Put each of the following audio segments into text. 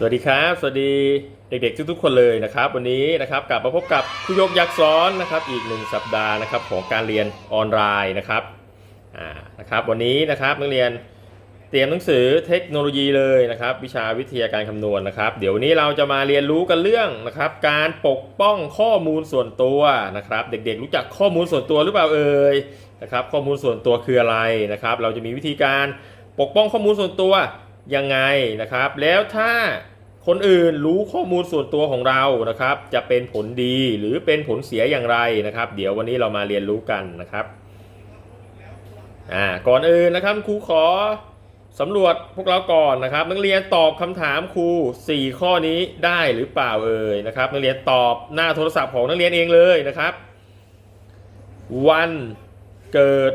สวัสดีครับ สวัสดีเด็กๆทุกๆคนเลยนะครับ วันนี้นะครับกลับมาพบกับครูยกยักษ์ซ้อนนะครับ อีกหนึ่งสัปดาห์นะครับของการเรียนออนไลน์นะครับอ่านะครับ วันนี้นะครับนักเรียน เตรียมหนังสือเทคโนโลยีเลยนะครับ วิชาวิทยาการคำนวณนะครับ เดี๋ยววันนี้เราจะมาเรียนรู้กันเรื่องนะครับ การปกป้องข้อมูลส่วนตัวนะครับ เด็กๆ รู้จักข้อมูลส่วนตัวหรือเปล่าเอ่ยนะครับ ข้อมูลส่วนตัวคืออะไรนะครับ เราจะมีวิธีการปกป้องข้อมูลส่วนตัวยังไงนะครับ แล้วถ้าคนอื่นรู้ข้อมูลส่วนตัวของเรานะครับ จะเป็นผลดีหรือเป็นผลเสียอย่างไรนะครับ เดี๋ยววันนี้เรามาเรียนรู้กันนะครับอ่าก่อนอื่นนะครับครูขอ สำรวจพวกเราก่อนนะครับ นักเรียนตอบคำถามครู 4 ข้อนี้ได้หรือเปล่าเอ่ยนะครับ นักเรียนตอบหน้าโทรศัพท์ของนักเรียนเองเลยนะครับ วันเกิด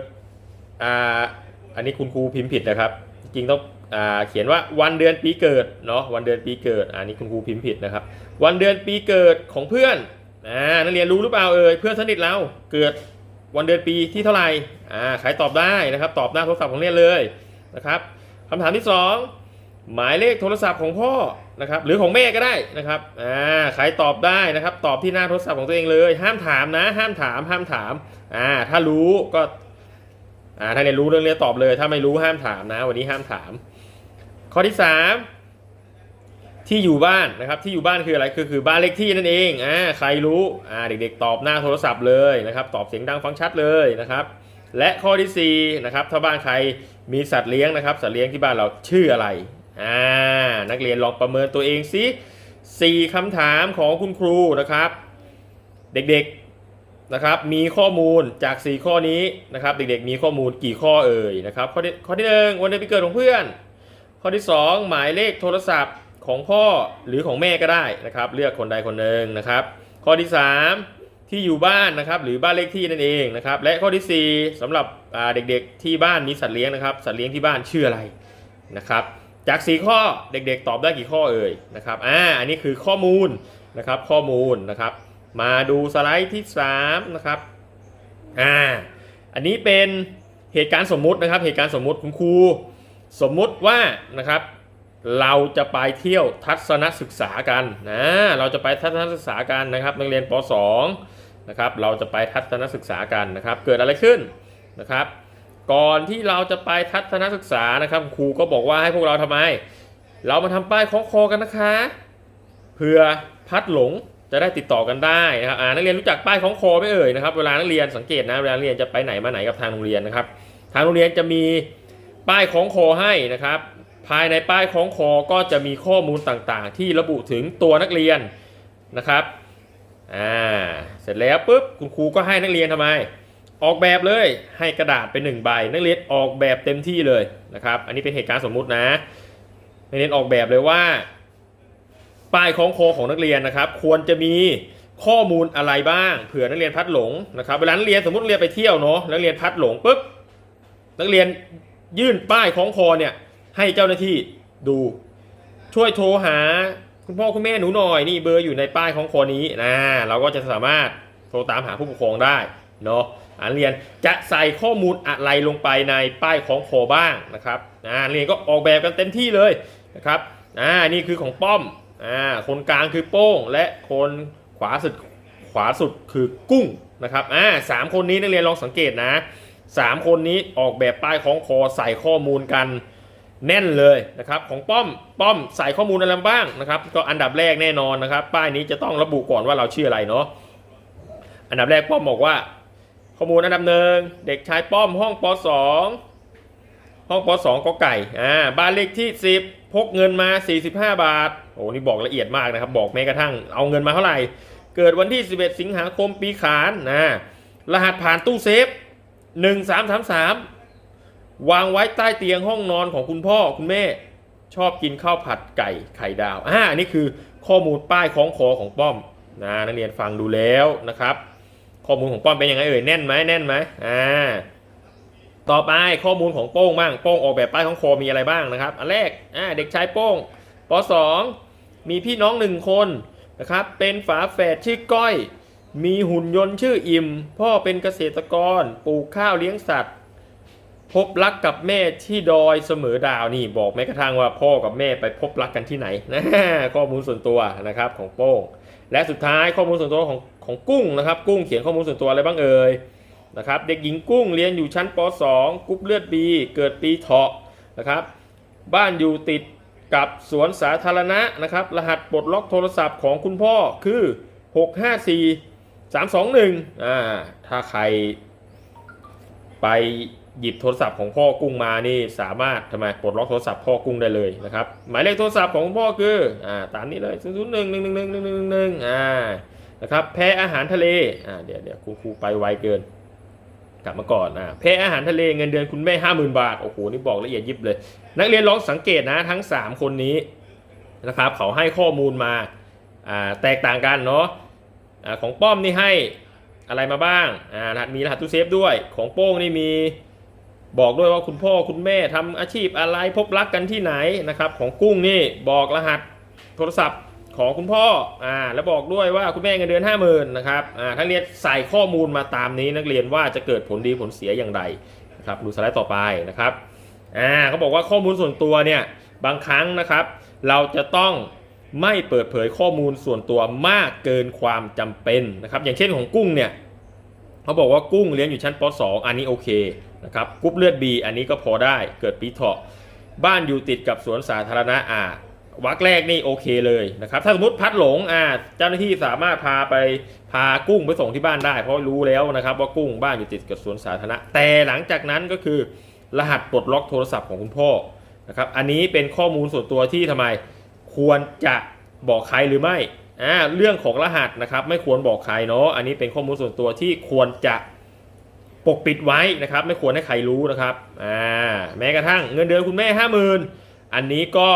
อ่าอันนี้คุณครูพิมพ์ผิดนะครับ จริงต้องอ่าเขียนว่าวันเดือนปีเกิดเนาะวันเดือนปีเกิดอันนี้คุณครูพิมพ์ผิดนะครับ วันเดือนปีเกิดของเพื่อนอ่านักเรียนรู้หรือเปล่าเอ่ยเพื่อนสนิทเราเกิดวันเดือนปีที่เท่าไหร่อ่าใครตอบได้นะครับ ตอบหน้าโทรศัพท์ของเรียนเลยนะครับำถามที่สองหมายเลขโทรศัพท์ของพ่อนะครับหรือของแม่ก็ได้นะครับอ่าใครตอบได้นะครับ ตอบที่หน้าโทรศัพท์ของตัวเองเลย ห้ามถามนะ ห้ามถาม ห้ามถามอ่าถ้ารู้ก็อ่าถ้าเรียนรู้เรื่องเรียนตอบเลย ถ้าไม่รู้ห้ามถามนะ วันนี้ห้ามถาม ข้อที่3ที่อยู่บ้านนะครับที่อยู่บ้านคืออะไรคือคือบ้านเลขที่นั่นเองอ่าใครรู้อ่าเด็กๆ ตอบหน้าโทรศัพท์เลยนะครับ ตอบเสียงดังฟังชัดเลยนะครับ และข้อที่4นะครับถ้าบ้านใครมีสัตว์เลี้ยงนะครับ สัตว์เลี้ยงที่บ้านเราชื่ออะไรอ่านักเรียนลองประเมินตัวเองสิสี่คำถามของคุณครูนะครับ เด็กๆนะครับมีข้อมูลจาก 4 ข้อนี้นะครับ เด็กๆมีข้อมูลกี่ข้อเอ่ยนะครับข้อที่ข้อที่หนึ่งวันเดือนปีเกิดของเพื่อน ข้อที่ 2 หมายเลขโทรศัพท์ของพ่อหรือของแม่ก็ได้นะครับ เลือกคนใดคนหนึ่งนะครับ ข้อที่ 3 ที่อยู่บ้านนะครับ หรือบ้านเลขที่นั่นเองนะครับ และข้อทีสี่4สำหรับเด็กๆที่บ้านมีสัตว์เลี้ยงนะครับสัตว์เลี้ยงที่บ้านชื่ออะไรนะครับจาก4ข้อเด็กๆ ตอบได้กี่ข้อเอ่ยนะครับอ่าอันนี้คือข้อมูลนะครับข้อมูลนะครับ มาดูสไลด์ที่3นะครับอ่าอันนี้เป็นเหตุการณ์สมมุตินะครับ เหตุการณ์สมมุติคุณครูสมมุติว่านะครับ เราจะไปเที่ยวทัศนศึกษากันนะเราจะไปทัศนศึกษากันนะครับนักเรียนป .2 นะครับ เราจะไปทัศนศึกษากันนะครับ เกิดอะไรขึ้นนะครับ ก่อนที่เราจะไปทัศนศึกษานะครับ ครูก็บอกว่าให้พวกเราทำไม เรามาทำป้ายคล้องคอกันนะคะเพื่อพัดหลงจะได้ติดต่อกันได้นะครับนักเรียนรู้จักป้ายคล้องคอไหม่เอ่ยนะครับ เวลานักเรียนสังเกตนะเวลานักเรียนจะไปไหนมาไหนกับทางโรงเรียนนะครับ ทางโรงเรียนจะมีป้ายคล้องคอให้นะครับ ภายในป้ายคล้องคอก็จะมีข้อมูลต่างๆ ที่ระบุถึงตัวนักเรียนนะครับ อ่าเสร็จแล้วปุ๊บคุณครูก็ให้นักเรียนทำไม ออกแบบเลยให้กระดาษเป็นหนึ่งใบ นักเรียนออกแบบเต็มที่เลยนะครับ อันนี้เป็นเหตุการณ์สมมุตินะนักเรียนออกแบบเลยว่า ป้ายคล้องคอของนักเรียนนะครับ ควรจะมีข้อมูลอะไรบ้างเผื่อนักเรียนพัดหลงนะครับเวลานักเรียนสมมติเรียนไปเที่ยวเนาะนักเรียนพัดหลงปุ๊บนักเรียนยื่นป้ายคล้องคอเนี่ยให้เจ้าหน้าที่ดู ช่วยโทรหา คุณพ่อคุณแม่หนูหน่อยนี่เบอร์อยู่ในป้ายคล้องคอนี้นะเราก็จะสามารถโทรตามหาผู้ปกครองได้เนาะอ่านเรียนจะใส่ข้อมูลอะไรลงไปในป้ายคล้องคอบ้างนะครับอ่าเรียนก็ออกแบบกันเต็มที่เลยนะครับอ่านี่คือของป้อมอ่าคนกลางคือโป้ง และคนขวาสุดขวาสุดคือกุ้งนะครับอ่าสามคนนี้นักเรียนลองสังเกตนะสามคนนี้ออกแบบป้ายคล้องคอใส่ข้อมูลกัน แน่นเลยนะครับของป้อมป้อมใส่ข้อมูลอะไรบ้างนะครับ ก็อันดับแรกแน่นอนนะครับ ป้ายนี้จะต้องระบุก่อนว่าเราชื่ออะไรเนาะอันดับแรกป้อมบอกว่า ข้อมูลอันดับหนึ่งเด็กชายป้อมห้องป .2 ห้องป .2 ก็ไก่อ่าบ้านเลขที่ 10 พกเงินมา 45 บาทโอ้นี่บอกละเอียดมากนะครับ บอกแม้กระทั่งเอาเงินมาเท่าไหร่ เกิดวันที่ 11 สิงหาคมปีขานนะรหัสผ่านตู้เซฟ 1333 วางไว้ใต้เตียงห้องนอนของคุณพ่อคุณแม่ชอบกินข้าวผัดไก่ไข่ดาวอ่าอันนี้คือข้อมูลป้ายคล้องคอของป้อมนะนักเรียนฟังดูแล้วนะครับ ข้อมูลของป้อมเป็นยังไงเอ่ยแน่นไหมแน่นไหมอ่าต่อไปข้อมูลของโป้งบ้างโป้งออกแบบป้ายคล้องคอมีอะไรบ้างนะครับ อันแรกอ่าเด็กชายโป้งป .2 มีพี่น้องหนึ่งคนนะครับเป็นฝาแฝดชื่อก้อย มีหุ่นยนต์ชื่ออิมพ่อเป็นเกษตรกรปลูกข้าวเลี้ยงสัตว์ พบรักกับแม่ที่ดอยเสมอดาวนี่บอกแม้กระทั่งว่าพ่อกับแม่ไปพบรักกันที่ไหนนะข้อมูลส่วนตัวนะครับของโป้ง และสุดท้ายข้อมูลส่วนตัวของของกุ้งนะครับ กุ้งเขียนข้อมูลส่วนตัวอะไรบ้างเอ่ยนะครับเด็กหญิงกุ้งเรียนอยู่ชั้นป .2 กรุ๊ปเลือดบีเกิดปีเถาะนะครับ บ้านอยู่ติดกับสวนสาธารณะนะครับ รหัสปลดล็อกโทรศัพท์ของคุณพ่อคือ 654 321อ่าถ้าใครไป หยิบโทรศัพท์ของพ่อกุ้งมานี่สามารถทำไมปลดล็อกโทรศัพท์พ่อกุ้งได้เลยนะครับหมายเลขโทรศัพท์ของพ่อคืออ่าตามนี้เลย0 0 1 1 1 1 1 1 1 1อ่านะครับแพ้อาหารทะเลอ่าเดี๋ยวเดี๋ยวครูครูไปไวเกิน กลับมาก่อนอ่าแพ้อาหารทะเลเงินเดือนคุณแม่ห้าหมื่นบาทโอ้โหนี่บอกละเอียดยิบเลย นักเรียนลองสังเกตนะทั้ง 3 คนนี้นะครับเขาให้ข้อมูลมาอ่าแตกต่างกันเนาะอ่าของป้อมนี่ให้อะไรมาบ้างอ่ามีรหัสตู้เซฟด้วยของโป้งนี่มี บอกด้วยว่าคุณพ่อคุณแม่ทำอาชีพอะไรพบรักกันที่ไหนนะครับ ของกุ้งนี่บอกรหัสโทรศัพท์ของคุณพ่ออ่าแล้วบอกด้วยว่าคุณแม่เงินเดือนห้าหมื่นนะครับอ่าทั้งเรียนใส่ข้อมูลมาตามนี้นักเรียนว่าจะเกิดผลดีผลเสียอย่างไรนะครับดูสไลด์ต่อไปนะครับอ่าเขาบอกว่าข้อมูลส่วนตัวเนี่ยบางครั้งนะครับ เราจะต้องไม่เปิดเผยข้อมูลส่วนตัวมากเกินความจำเป็นนะครับ อย่างเช่นของกุ้งเนี่ยเขาบอกว่ากุ้งเรียนอยู่ชั้นป .2 อันนี้โอเค นะครับกรุ๊ปเลือด B อันนี้ก็พอได้เกิดปีเถาะ บ้านอยู่ติดกับสวนสาธารณะอ่าวักแรกนี่โอเคเลยนะครับ ถ้าสมมติพัดหลงอ่าเจ้าหน้าที่สามารถพาไปพากุ้งไปส่งที่บ้านได้ เพราะรู้แล้วนะครับว่ากุ้งบ้านอยู่ติดกับสวนสาธารณะ แต่หลังจากนั้นก็คือ รหัสปลดล็อกโทรศัพท์ของคุณพ่อนะครับ อันนี้เป็นข้อมูลส่วนตัวที่ทำไมควรจะบอกใครหรือไม่อ่าเรื่องของรหัสนะครับ ไม่ควรบอกใครเนาะอันนี้เป็นข้อมูลส่วนตัวที่ควรจะ ปกปิดไว้นะครับ ไม่ควรให้ใครรู้นะครับอ่าแม้กระทั่งเงินเดือนคุณแม่ห้าหมื่นอันนี้ก็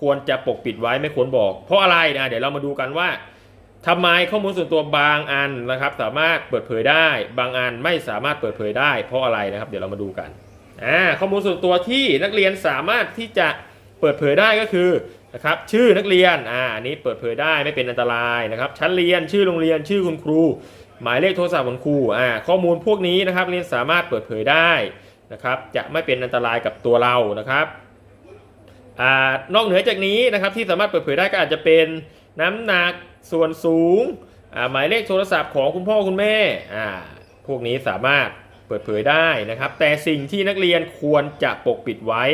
ควรจะปกปิดไว้ไม่ควรบอก เพราะอะไรนะเดี๋ยวเรามาดูกันว่าทำไมข้อมูลส่วนตัวบางอันนะครับ สามารถเปิดเผยได้ บางอันไม่สามารถเปิดเผยได้ เพราะอะไรนะครับ เดี๋ยวเรามาดูกันอ่าข้อมูลส่วนตัวที่นักเรียนสามารถที่จะเปิดเผยได้ก็คือนะครับชื่อนักเรียนอ่าอันนี้เปิดเผยได้ไม่เป็นอันตรายนะครับ ชั้นเรียนชื่อโรงเรียนชื่อคุณครู หมายเลขโทรศัพท์ของครูอ่าข้อมูลพวกนี้นะครับเรียนสามารถเปิดเผยได้นะครับ จะไม่เป็นอันตรายกับตัวเรานะครับอ่านอกเหนือจากนี้นะครับที่สามารถเปิดเผยได้ก็อาจจะเป็นน้ำหนักส่วนสูงอ่าหมายเลขโทรศัพท์ของคุณพ่อคุณแม่อ่าพวกนี้สามารถเปิดเผยได้นะครับ แต่สิ่งที่นักเรียนควรจะปกปิดไว้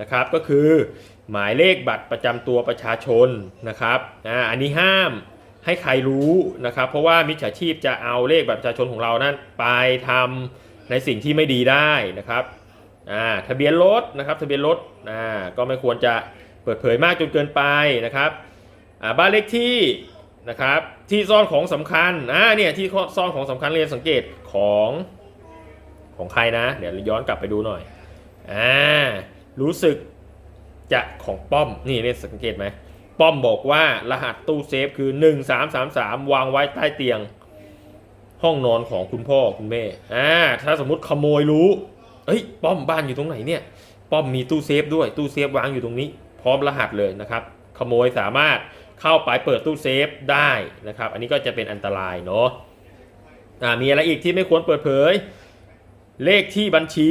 นะครับ ก็คือหมายเลขบัตรประจำตัวประชาชนนะครับอ่าอันนี้ห้าม ให้ใครรู้นะครับ เพราะว่ามิจฉาชีพจะเอาเลขบัตรประชาชนของเรานั้นไปทำในสิ่งที่ไม่ดีได้นะครับอ่าทะเบียนรถนะครับ ทะเบียนรถอ่าก็ไม่ควรจะเปิดเผยมากจนเกินไปนะครับอ่าบ้านเลขที่นะครับที่ซ่อนของสำคัญอ่าเนี่ยที่ซ่อนของสำคัญเรียนสังเกตของของใครนะ เดี๋ยวย้อนกลับไปดูหน่อยอ่ารู้สึกจะของป้อมนี่เนี่ยสังเกตไหม ป้อมบอกว่ารหัสตู้เซฟคือ 1333 วางไว้ใต้เตียง ห้องนอนของคุณพ่อคุณแม่อ่าถ้าสมมติขโมยรู้เอ้ยป้อมบ้านอยู่ตรงไหนเนี่ย ป้อมมีตู้เซฟด้วยตู้เซฟวางอยู่ตรงนี้ พร้อมรหัสเลยนะครับ ขโมยสามารถเข้าไปเปิดตู้เซฟได้นะครับ อันนี้ก็จะเป็นอันตรายเนาะอ่ามีอะไรอีกที่ไม่ควรเปิดเผย เลขที่บัญชี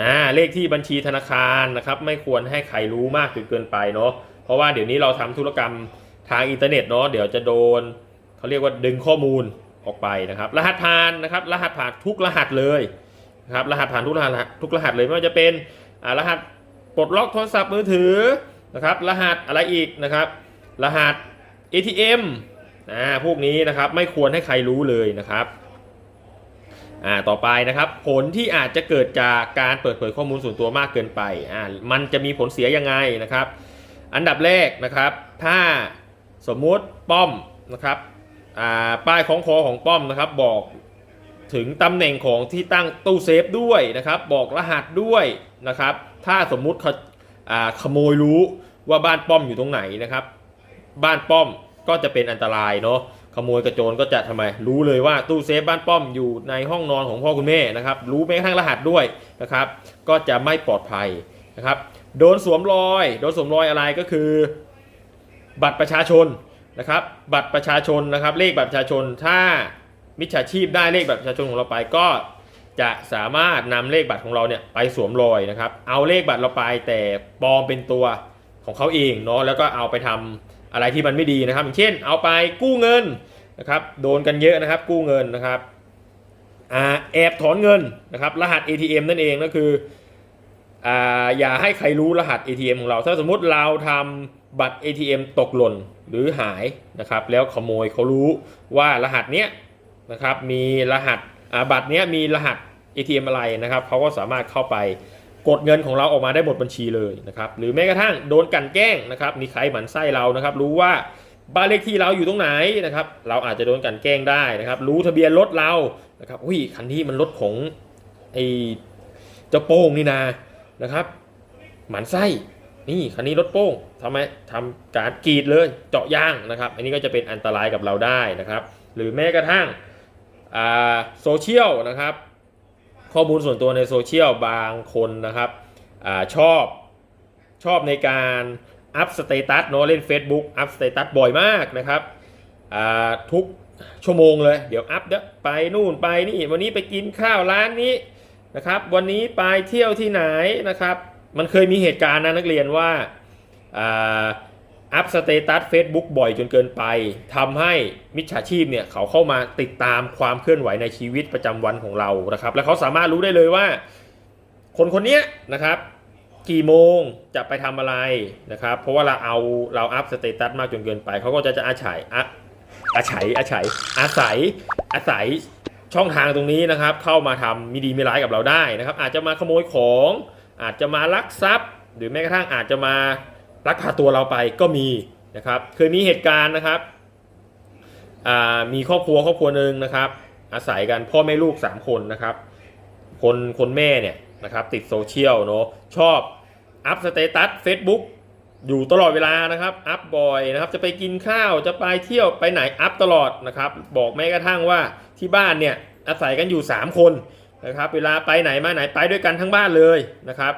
อ่าเลขที่บัญชีธนาคารนะครับไม่ควรให้ใครรู้มากจนเกินไปเนาะเพราะว่าเดี๋ยวนี้เราทำธุรกรรมทางอินเทอร์เน็ตเนาะเดี๋ยวจะโดนเขาเรียกว่าดึงข้อมูลออกไปนะครับ รหัสผ่านนะครับ รหัสผ่านทุกรหัสเลยนะครับรหัสผ่านทุกรหัสทุกรหัสเลยไม่ว่าจะเป็นอ่ารหัสปลดล็อกโทรศัพท์มือถือนะครับรหัสอะไรอีกนะครับ รหัส ATM อ่าพวกนี้นะครับไม่ควรให้ใครรู้เลยนะครับ อ่าต่อไปนะครับ ผลที่อาจจะเกิดจากการเปิดเผยข้อมูลส่วนตัวมากเกินไปอ่ามันจะมีผลเสียยังไงนะครับ อันดับแรกนะครับ ถ้าสมมุติป้อมนะครับอ่าป้ายของคอของป้อมนะครับ บอกถึงตำแหน่งของที่ตั้งตู้เซฟด้วยนะครับ บอกรหัสด้วยนะครับ ถ้าสมมุติเขาอ่าขโมยรู้ว่าบ้านป้อมอยู่ตรงไหนนะครับ บ้านป้อมก็จะเป็นอันตรายเนาะ ขโมยกระโจนก็จะทำไม รู้เลยว่าตู้เซฟบ้านป้อมอยู่ในห้องนอนของพ่อคุณแม่นะครับ รู้แม้กระทั่งรหัสด้วยนะครับ ก็จะไม่ปลอดภัยนะครับ โดนสวมรอย โดนสวมรอยอะไรก็คือ บัตรประชาชนนะครับ บัตรประชาชนนะครับ เลขบัตรประชาชน ถ้ามิจฉาชีพได้เลขบัตรประชาชนของเราไปก็จะสามารถนำเลขบัตรของเราเนี่ยไปสวมรอยนะครับ เอาเลขบัตรเราไปแต่ปลอมเป็นตัวของเขาเองเนาะ แล้วก็เอาไปทำ อะไรที่มันไม่ดีนะครับ อย่างเช่น เอาไปกู้เงินนะครับ โดนกันเยอะนะครับ กู้เงินนะครับอแอบถอนเงินนะครับ รหัส ATM นั่นเองก็คือออย่าให้ใครรู้รหัส ATM ของเรา ถ้าสมมุติเราทำบัตร ATM ตกหล่นหรือหายนะครับ แล้วขโมยเขารู้ว่ารหัสเนี้ยนะครับ มีรหัสบัตรเนี้ยมีรหัส ATM อะไรนะครับ เขาก็สามารถเข้าไป กดเงินของเราออกมาได้หมดบัญชีเลยนะครับหรือแม้กระทั่งโดนกันแกล้งนะครับมีใครหมั่นไส้เรานะครับ รู้ว่าบ้านเลขที่เราอยู่ตรงไหนนะครับเราอาจจะโดนกันแกล้งได้นะครับ รู้ทะเบียนรถเรานะครับอุ้ยคันนี้มันรถของไอ้เจ้าโป้งนี่นานะครับหมันไส้นี่คันนี้รถโป้งทำไมทำการกรีดเลยเจาะยางนะครับ อันนี้ก็จะเป็นอันตรายกับเราได้นะครับ หรือแม้กระทั่งโซเชียลนะครับ ข้อมูลส่วนตัวในโซเชียลบางคนนะครับอชอบชอบในการอัพสเตตัสเนาะเล่น Facebook อัพสเตตัสบ่อยมากนะครับทุกชั่วโมงเลย เดี๋ยวอัพเดไปนู่นไปนี่วันนี้ไปกินข้าวร้านนี้นะครับ วันนี้ไปเที่ยวที่ไหนนะครับ มันเคยมีเหตุการณ์นะนักเรียนว่า อัพสเตตัส Facebook บ่อยจนเกินไปทำให้มิจฉาชีพเนี่ยเขาเข้ามาติดตามความเคลื่อนไหวในชีวิตประจำวันของเรานะครับ และเขาสามารถรู้ได้เลยว่า คนคนนี้นะครับ กี่โมงจะไปทำอะไรนะครับ เพราะว่าเราเอาเราอัพสเตตัสมากจนเกินไป เขาก็จะจะอาศัยอะอาศัยอาศัยอาศัยอาศัยช่องทางตรงนี้นะครับ เข้ามาทำมิดีม่ร้ายกับเราได้นะครับ อาจจะมาขโมยของ อาจจะมาลักทรัพย์ หรือแม้กระทั่งอาจจะมา ลักพาตัวเราไปก็มีนะครับเคยมีเหตุการณ์นะครับมีครอบครัวครอบครัวหนึ่งนะครับ อาศัยกันพ่อแม่ลูก 3 คนนะครับ คนคนแม่เนี่ยนะครับติดโซเชียลเนาะชอบอัพสเตตัส Facebook อยู่ตลอดเวลานะครับอัพบ่อยนะครับจะไปกินข้าวจะไปเที่ยวไปไหนอัพตลอดนะครับบอกแม้กระทั่งว่าที่บ้านเนี่ยอาศัยกันอยู่ 3 คนนะครับเวลาไปไหนมาไหนไปด้วยกันทั้งบ้านเลยนะครับ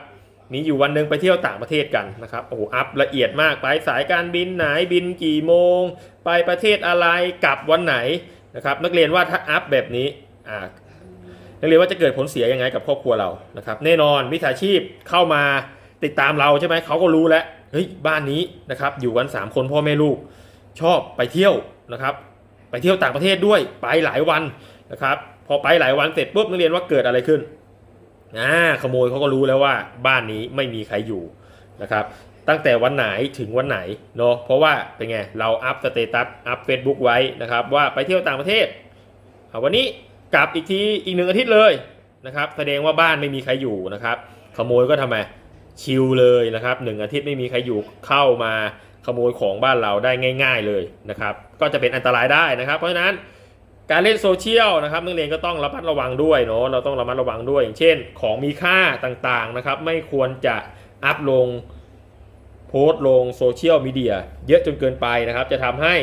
มีอยู่วันหนึ่งไปเที่ยวต่างประเทศกันนะครับโอ้โหอัพละเอียดมากไปสายการบินไหนบินกี่โมง ไปประเทศอะไรกลับวันไหนนะครับนักเรียนว่าถ้าอัพแบบนี้อ่านักเรียนว่าจะเกิดผลเสียยังไงกับครอบครัวเรานะครับแน่นอนมิจฉาชีพเข้ามาติดตามเราใช่ไหมเขาก็รู้แล้วเฮ้ยบ้านนี้นะครับอยู่กัน 3 คนพ่อแม่ลูก ชอบไปเที่ยวนะครับ ไปเที่ยวต่างประเทศด้วยไปหลายวันนะครับพอไปหลายวันเสร็จปุ๊บนักเรียนว่าเกิดอะไรขึ้น อ่าขโมยเขาก็รู้แล้วว่าบ้านนี้ไม่มีใครอยู่นะครับ ตั้งแต่วันไหนถึงวันไหนเนาะเพราะว่าเป็นไงเราอัพสเตตัสอัพเฟซบุ๊กไว้นะครับ ว่าไปเที่ยวต่างประเทศเอาวันนี้กลับอีกทีอีกหนึ่งอาทิตย์เลยนะครับแสดงว่าบ้านไม่มีใครอยู่นะครับ ขโมยก็ทำไมชิลเลยนะครับหนึ่งอาทิตย์ไม่มีใครอยู่เข้ามาขโมยของบ้านเราได้ง่าย ๆเลยนะครับ ก็จะเป็นอันตรายได้นะครับ เพราะฉะนั้น การเล่นโซเชียลนะครับนักเรียนก็ต้องระมัดระวังด้วยเนาะเราต้องระมัดระวังด้วย อย่างเช่น ของมีค่าต่างๆนะครับ ไม่ควรจะอัพลงโพสต์ลงโซเชียลมีเดียเยอะจนเกินไปนะครับ จะทำให้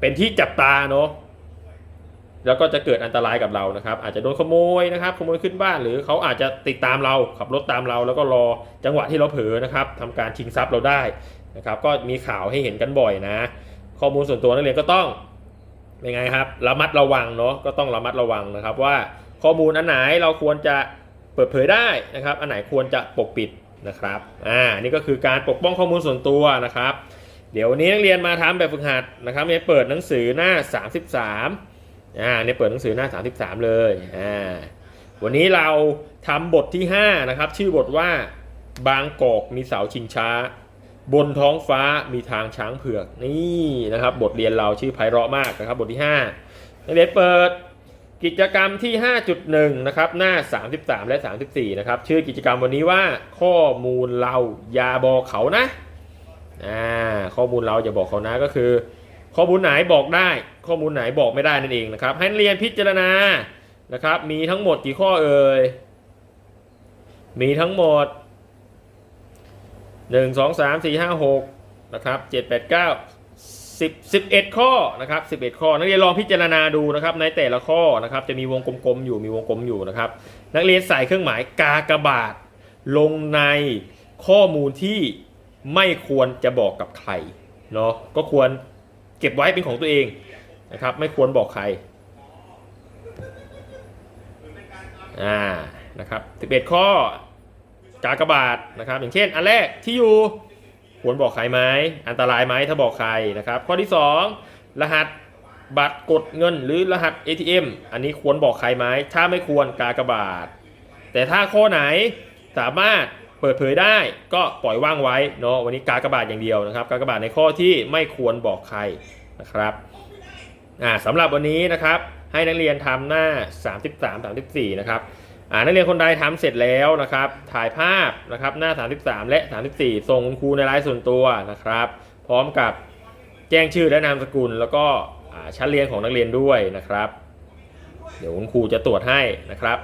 เป็นที่จับตาเนาะแล้วก็จะเกิดอันตรายกับเรานะครับ อาจจะโดนขโมยนะครับ ขโมยขึ้นบ้านหรือเขาอาจจะติดตามเราขับรถตามเรา แล้วก็รอจังหวะที่เราเผลอนะครับทำการชิงทรัพย์เราได้นะครับ ก็มีข่าวให้เห็นกันบ่อยนะ ข้อมูลส่วนตัวนักเรียนก็ต้อง เป็นไงครับระมัดระวังเนาะก็ต้องระมัดระวังนะครับ ว่าข้อมูลอันไหนเราควรจะเปิดเผยได้นะครับ อันไหนควรจะปกปิดนะครับอ่านี่ก็คือการปกป้องข้อมูลส่วนตัวนะครับ เดี๋ยววันนี้นักเรียนมาทำแบบฝึกหัดนะครับเนี่ยเปิดหนังสือหน้า 33อ่าเนี่ยเปิดหนังสือหน้า 33 เลยอ่าวันนี้เราทำบทที่5นะครับชื่อบทว่าบางกอกมีเสาชิงช้า บนท้องฟ้ามีทางช้างเผือกนี่นะครับ บทเรียนเราชื่อไพเราะมากนะครับ บทที่5นักเรียนเปิดกิจกรรมที่ 5.1 นะครับ หน้า 33 และ 34 นะครับ ชื่อกิจกรรมวันนี้ว่าข้อมูลเราอย่าบอกเขานะอ่าข้อมูลเราอย่าบอกเขานะก็คือ ข้อมูลไหนบอกได้ ข้อมูลไหนบอกไม่ได้นั่นเองนะครับ ให้เรียนพิจารณานะครับ มีทั้งหมดกี่ข้อเอ่ยมีทั้งหมด หนึ่งสองสามสี่ห้าหกนะครับเจ็ดแปดเก้าสิบสิบเอ็ดข้อนะครับสิบเอ็ดข้อ นักเรียนลองพิจารณาดูนะครับในแต่ละข้อนะครับจะมีวงกลมๆอยู่มีวงกลมอยู่นะครับ นักเรียนใส่เครื่องหมายกากบาท ลงในข้อมูลที่ไม่ควรจะบอกกับใครเนาะก็ควรเก็บไว้เป็นของตัวเองนะครับ ไม่ควรบอกใครอ่านะครับ11 ข้อ กากบาทนะครับ อย่างเช่น อันแรกที่อยู่ควรบอกใครไหมอันตรายไหมถ้าบอกใครนะครับ ข้อที่ 2 รหัสบัตรกดเงินหรือรหัส ATM อันนี้ควรบอกใครไหมถ้าไม่ควรกากบาท แต่ถ้าข้อไหนสามารถเปิดเผยได้ก็ปล่อยว่างไว้เนาะวันนี้กากบาทอย่างเดียวนะครับ กากบาทในข้อที่ไม่ควรบอกใครนะครับอ่าสำหรับวันนี้นะครับให้นักเรียนทำหน้า 33 34 นะครับ นักเรียนคนใดทำเสร็จแล้วนะครับ ถ่ายภาพนะครับหน้า 33 และ 34 ส่งคุณครูในไลน์ส่วนตัวนะครับ พร้อมกับแจ้งชื่อและนามสกุล แล้วก็ชั้นเรียนของนักเรียนด้วยนะครับ เดี๋ยวคุณครูจะตรวจให้นะครับ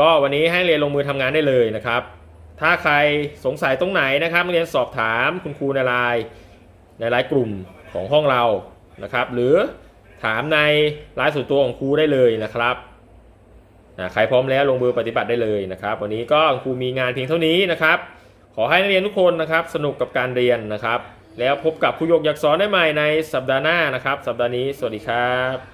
ก็วันนี้ให้เรียนลงมือทำงานได้เลยนะครับ ถ้าใครสงสัยตรงไหนนะครับเรียนสอบถามคุณครูในไลน์ในไลน์กลุ่มของห้องเรานะครับ หรือถามในไลน์ส่วนตัวของครูได้เลยนะครับ ใครพร้อมแล้วลงมือปฏิบัติได้เลยนะครับ วันนี้ก็ครูมีงานเพียงเท่านี้นะครับ ขอให้นักเรียนทุกคนนะครับสนุกกับการเรียนนะครับ แล้วพบกับครูยกอยากสอนได้ใหม่ในสัปดาห์หน้านะครับ สัปดาห์นี้สวัสดีครับ